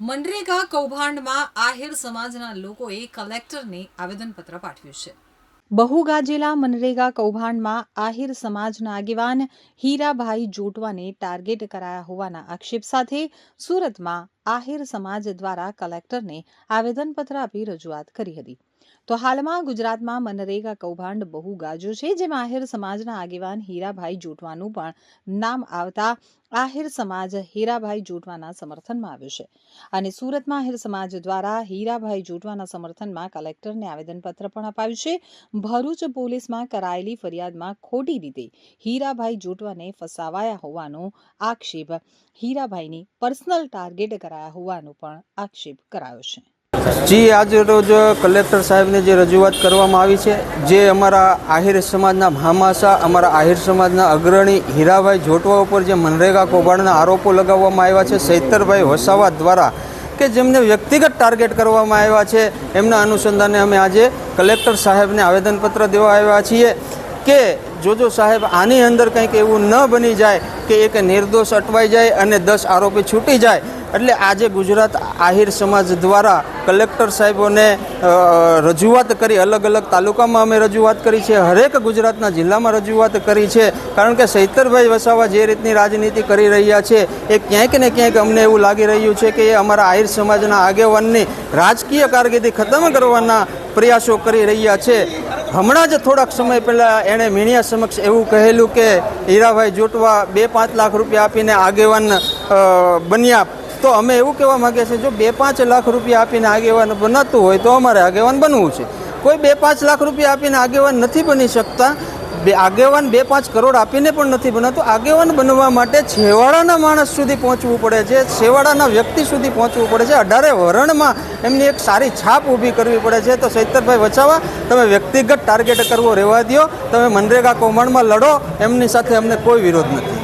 મનરેગા કૌભાંડમાં આહિર સમાજના લોકોએ કલેક્ટરને આવેદનપત્ર પાઠવ્યું છે. બહુગાજેલા મનરેગા કૌભાંડમાં આહિર સમાજના આગેવાન હીરાભાઈ જોટવાને ટાર્ગેટ કરાયા હોવાના આક્ષેપ સાથે સુરતમાં આહિર સમાજ દ્વારા કલેક્ટરને આવેદનપત્ર આપી રજૂઆત કરી હતી. તો હાલમાં ગુજરાતમાં મનરેગા કૌભાંડ બહુ ગાજો છે, જેમાં આહિર સમાજના આગેવાન હીરાભાઈ જોટવાનું પણ નામ આવતા આહિર સમાજ હીરાભાઈ જોટવાના સમર્થનમાં આવ્યો છે. અને સુરતમાં આહિર સમાજ દ્વારા હીરાભાઈ જોટવાના સમર્થનમાં કલેક્ટરને આવેદનપત્ર પણ અપાયું છે. ભરૂચ પોલીસમાં કરાયેલી ફરિયાદમાં ખોટી રીતે હીરાભાઈ જોટવાને ફસાવાયા હોવાનો આક્ષેપ હીરાભાઈની પર્સનલ ટાર્ગેટ કરાયા હોવાનો પણ આક્ષેપ કરાયો છે. જી, આજે રોજ કલેક્ટર સાહેબને જે રજૂઆત કરવામાં આવી છે, જે અમારા આહિર સમાજના ભામાસા અમારા આહિર સમાજના અગ્રણી હીરાભાઈ જોટવા ઉપર જે મનરેગા કૌભાંડના આરોપો લગાવવામાં આવ્યા છે સૈતરભાઈ વસાવા દ્વારા, કે જેમને વ્યક્તિગત ટાર્ગેટ કરવામાં આવ્યા છે, એમના અનુસંધાને અમે આજે કલેક્ટર સાહેબને આવેદનપત્ર દેવા આવ્યા છીએ કે જોજો સાહેબ, આની અંદર કંઈક એવું ન બની જાય કે એક નિર્દોષ અટવાઈ જાય અને દસ આરોપી છૂટી જાય. એટલે આજે ગુજરાત આહિર સમાજ દ્વારા કલેક્ટર સાહેબોને રજૂઆત કરી, અલગ અલગ તાલુકામાં અમે રજૂઆત કરી છે, હરેક ગુજરાતના જિલ્લામાં રજૂઆત કરી છે. કારણ કે સૈતરભાઈ વસાવા જે રીતની રાજનીતિ કરી રહ્યા છે, એ ક્યાંક ને ક્યાંક અમને એવું લાગી રહ્યું છે કે એ અમારા આહિર સમાજના આગેવાનની રાજકીય કારકિર્દી ખતમ કરવાના પ્રયાસો કરી રહ્યા છે. હમણાં જ થોડાક સમય પહેલાં એણે મીણિયા સમક્ષ એવું કહેલું કે, હીરાભાઈ જોટવા બે પાંચ લાખ રૂપિયા આપીને આગેવાન બન્યા. તો અમે એવું કહેવા માંગીએ છીએ, જો બે પાંચ લાખ રૂપિયા આપીને આગેવાન બનાતું હોય તો અમારે આગેવાન બનવું છે. કોઈ બે પાંચ લાખ રૂપિયા આપીને આગેવાન નથી બની શકતા બે આગેવાન બે પાંચ કરોડ આપીને પણ નથી બનાતું. આગેવાન બનવા માટે છેવાડાના માણસ સુધી પહોંચવું પડે છે, છેવાડાના વ્યક્તિ સુધી પહોંચવું પડે છે. અઢારે વરણમાં એમની એક સારી છાપ ઊભી કરવી પડે છે. તો સૈતરભાઈ વચાવા તમે વ્યક્તિગત ટાર્ગેટ કરવો રહેવા દો તમે મનરેગા કૌભાંડમાં લડો, એમની સાથે અમને કોઈ વિરોધ નથી.